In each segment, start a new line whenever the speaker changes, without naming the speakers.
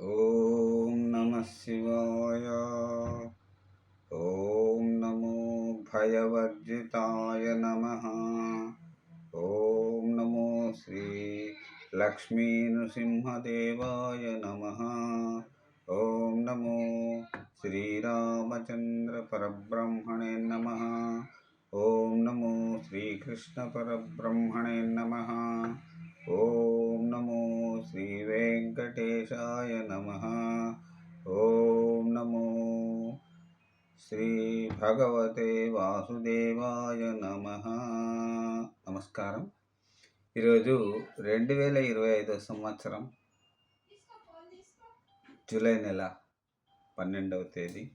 ఓం నమ శివాయ ఓం నమో భయవర్జితాయ నమ ఓం నమో శ్రీ లక్ష్మీ నృసింహదేవాయ నమ ఓం నమో శ్రీరామచంద్ర పరబ్రహ్మణే నమ ఓం నమో శ్రీకృష్ణ పరబ్రహ్మణే నమ ఓం నమో శ్రీ వెంకటేశాయ నమ. ఓం నమో శ్రీ భగవతే వాసుదేవాయ నమ. నమస్కారం. ఈరోజు రెండు వేల ఇరవై ఐదో సంవత్సరం జూలై నెల పన్నెండవ తేదీ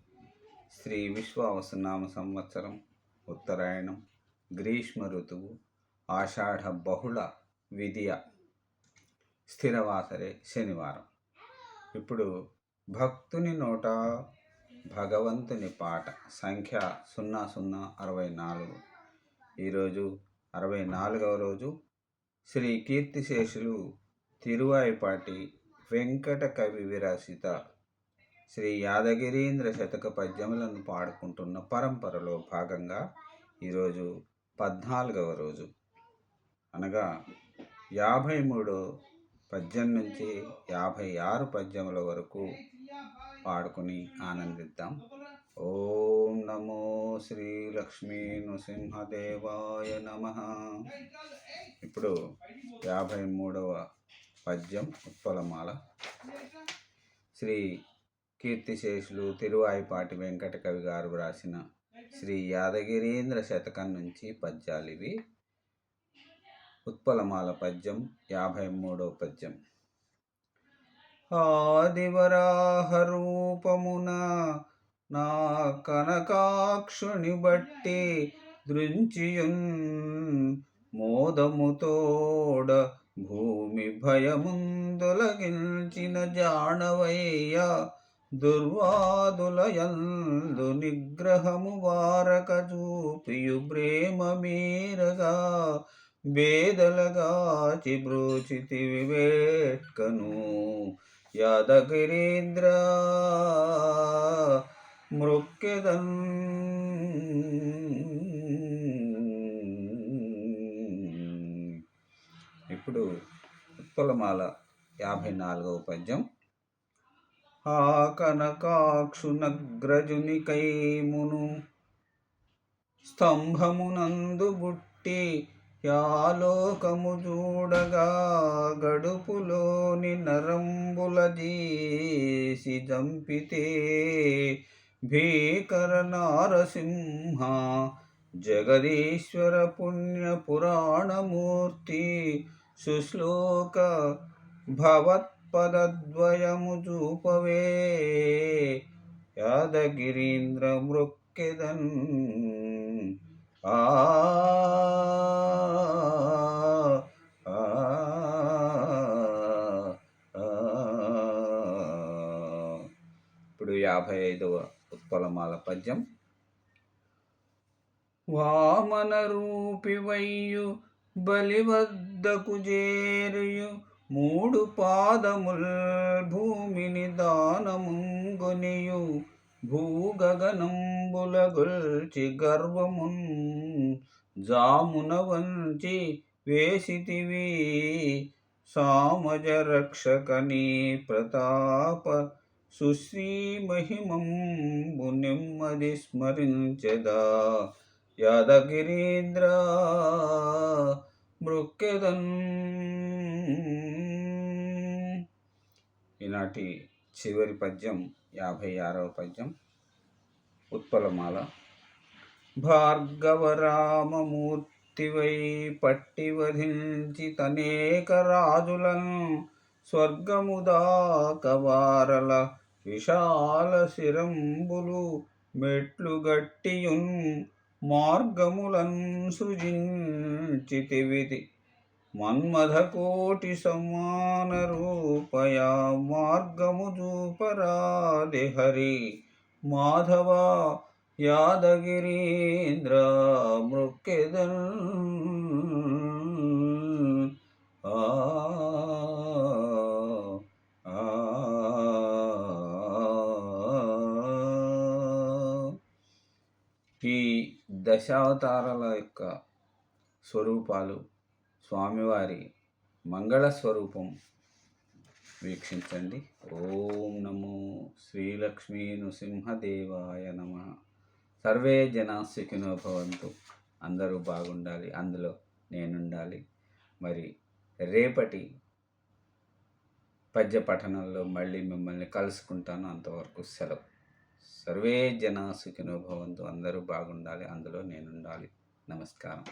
శ్రీ విశ్వావసనామ సంవత్సరం ఉత్తరాయణం. గ్రీష్మ ఋతువు ఆషాఢ బహుళ విధియ స్థిరవాసరే శనివారం. ఇప్పుడు భక్తుని నోట భగవంతుని పాట సంఖ్య సున్నా సున్నా అరవై నాలుగు. ఈరోజు అరవై నాలుగవ రోజు శ్రీ కీర్తిశేషులు తిరువాయిపాటి వెంకట కవి విరచిత శ్రీ యాదగిరీంద్ర శతక పద్యములను పాడుకుంటున్న పరంపరలో భాగంగా ఈరోజు పద్నాలుగవ రోజు. అనగా యాభై మూడో పద్యం నుంచి యాభై ఆరు పద్యముల వరకు పాడుకుని ఆనందిద్దాం. ఓం నమో శ్రీ లక్ష్మీ నృసింహదేవాయ నమ. ఇప్పుడు యాభై మూడవ పద్యం ఉత్పలమాల. శ్రీ కీర్తిశేషులు తిరువాయిపాటి వెంకట కవి గారు వ్రాసిన శ్రీ యాదగిరీంద్ర శతకం నుంచి పద్యాలు ఇవి. ఉత్పలమాల పద్యం యాభై మూడో పద్యం. ఆదివరాహ రూపమున నా కనకాక్షుని బట్టి దృంచియున్ మోదముతోడ భూమి భయముందొలగించిన జాణవయ్య దుర్వాదులయందు నిగ్రహము వారక చూపియు ప్రేమ మీరగా బేదలగాచి బ్రోచితి వివేట్కను యాదగిరీంద్ర మృక్కెదన్. ఇప్పుడు ఉత్పలమాల యాభై నాలుగవ పద్యం. ఆ కనకాక్షునగ్రజుని కైమును స్తంభమునందు బుట్టి యాలోకము చూడగా గడుపులోని నరంబుల జీసి జంపితే భీకర నారసింహ జగదీశ్వర పుణ్య పురాణమూర్తి సుశ్లోక భవత్పదద్వయము చూపవే. యాదగిరీంద్ర మృక్కెదన్ ఆ ఆ, ఆ. ఇప్పుడు యాభై ఐదవ ఉత్పలమాల పద్యం. వామన రూపివయ్యు బలివద్దకు చేరియు మూడు పాదముల్ భూమిని దానముంగునియు భూగగనంబుల గొల్చి గర్వమున్ జామున వంచి వేసితివి సామజరక్షకని ప్రతాప సుశ్రీ మహిమంబు నెమ్మది స్మరించదా. యాదగిరీంద్ర మృక్కెదన్. ఈనాటి చివరి పద్యం యాభై ఆరవ పద్యం ఉత్పలమాల. భార్గవరామమూర్తివై పట్టి వధించి తనేక రాజులను స్వర్గముదాకవారల విశాల శిరంబులు మెట్లు గట్టియున్ మార్గములన్ సృజించితివిది మన్మథకోటి సమాన రూపయా మార్గము చూపరాది హరి మాధవ యాదగిరీంద్ర మృక్కెదన్ దశావతారాల యొక్క స్వరూపాలు స్వామివారి మంగళ స్వరూపం వీక్షించండి. ఓం నమో శ్రీలక్ష్మీ నృసింహదేవాయ నమ. సర్వే జనా సుఖినో భవంతు. అందరూ బాగుండాలి అందులో నేనుండాలి. మరి రేపటి పద్య పఠనంలో మళ్ళీ మిమ్మల్ని కలుసుకుంటాను. అంతవరకు సెలవు. సర్వే జనా సుఖినో భవంతు. అందరూ బాగుండాలి అందులో నేనుండాలి. నమస్కారం.